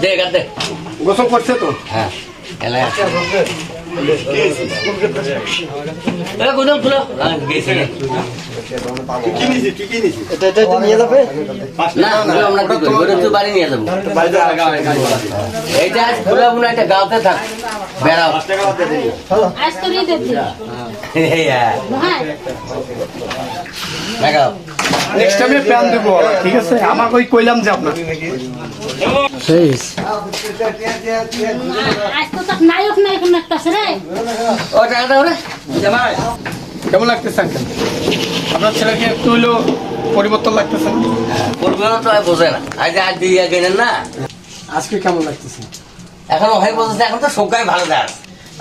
দে গাদ দে। গোসল করছে তো? হ্যাঁ এলাই আছে। থাক। বেড়াও। নেক্সট টাইমে প্ল্যান দেবো ঠিক আছে? আমাকে ওই কইলাম যে আপনার। কেমন লাগতেছে আঙ্কেল আপনার ছেলেকে একটু হইলেও পরিবর্তন লাগতেছে না? করবে না তো আর বোঝে না। আজ আজ দিয়ে গেলেন না। আজকে কেমন লাগতেছে? এখন হয়ে বলতেছে এখন তো সবটাই ভালো দেয়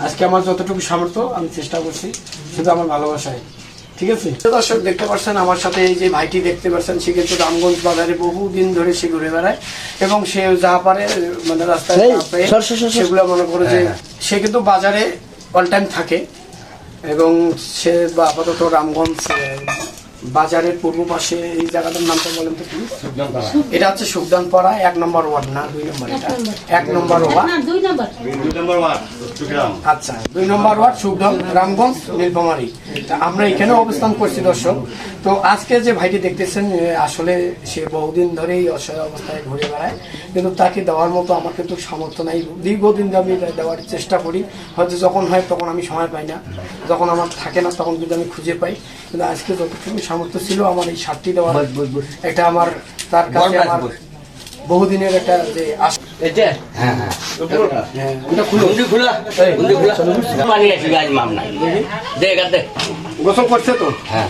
আজকে আমার যতটুকু সামর্থ্য আমি চেষ্টা করছি শুধু আমার ভালোবাসায় ঠিক আছে দর্শক দেখতে পাচ্ছেন আমার সাথে এই যে ভাইটি দেখতে পাচ্ছেন সে কিন্তু রামগঞ্জ বাজারে বহুদিন ধরে সে ঘুরে বেড়ায় এবং সে যা পারে মানে রাস্তায়। সেগুলো মনে করে যে সে কিন্তু বাজারে অল টাইম থাকে এবং সে বা আপাতত রামগঞ্জ বাজারের পূর্ব পাশে এই জায়গাটার নামটা বলেন তো প্লিজ। এটা হচ্ছে সুখদানপাড়া এক নম্বর ওয়ার্ড না দুই নম্বর এটা? এক নম্বর। ওয়ার্ড। না দুই নম্বর। আচ্ছা দুই নম্বর ওয়ার্ড সুখধন রামগঞ্জ নীলফামারী। তা আমরা এখানে অবস্থান করছি দর্শক। তো আজকে যে ভাইটি দেখতেছেন আসলে সে বহুদিন ধরেই অসহায় অবস্থায় ঘুরে বেড়ায় কিন্তু তাকে দেওয়ার মতো আমার কিন্তু সামর্থ্য নাই। দীর্ঘদিন আমি দেওয়ার চেষ্টা করি। হয়তো যখন হয় তখন আমি সময় পাই না। যখন আমার থাকে না তখন কিন্তু আমি খুঁজে পাই। কিন্তু আজকে যতটুকু সামর্থ্য ছিল আমার এই সারটি দেওয়ার। এটা আমার তার কাছে আমার বহুদিনের একটা যে হ্যাঁ হ্যাঁ। হ্যাঁ, গোসল করছে তো? হ্যাঁ।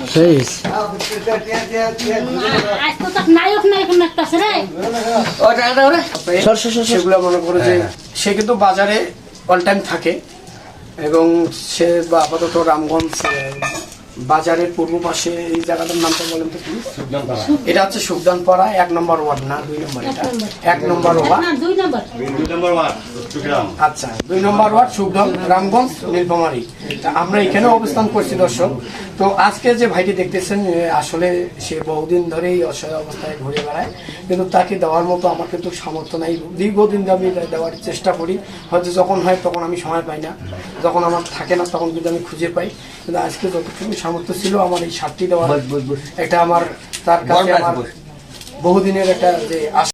সেগুলো মনে করে যে সে কিন্তু বাজারে অল টাইম থাকে এবং সে বা আপাতত রামগঞ্জ বাজারের পূর্ব পাশে এই জায়গাটার নামটা বলেন তো প্লিজ। এটা হচ্ছে সুখদানপাড়া এক নম্বর ওয়ার্ড না দুই নম্বর এটা? এক নম্বর ওয়ার্ড। না দুই নম্বর। আচ্ছা দুই নম্বর ওয়ার্ড সুখধন রামগঞ্জ নীলফামারী। আমরা এখানে অবস্থান করছি দর্শক। তো আজকে যে ভাইটি দেখতেছেন আসলে সে বহুদিন ধরেই অসহায় অবস্থায় ঘুরে বেড়ায়। কিন্তু তাকে দেওয়ার মতো আমার কিন্তু সামর্থ্য নাই। দীর্ঘদিন আমি দেওয়ার চেষ্টা করি। হয়তো যখন হয় তখন আমি সময় পাই না। যখন আমার থাকে না তখন কিন্তু আমি খুঁজে পাই। কিন্তু আজকে যতটুকু সামর্থ্য ছিল আমার এই সাতটি দেওয়ার। একটা আমার তার কাছে আমার বহুদিনের একটা যে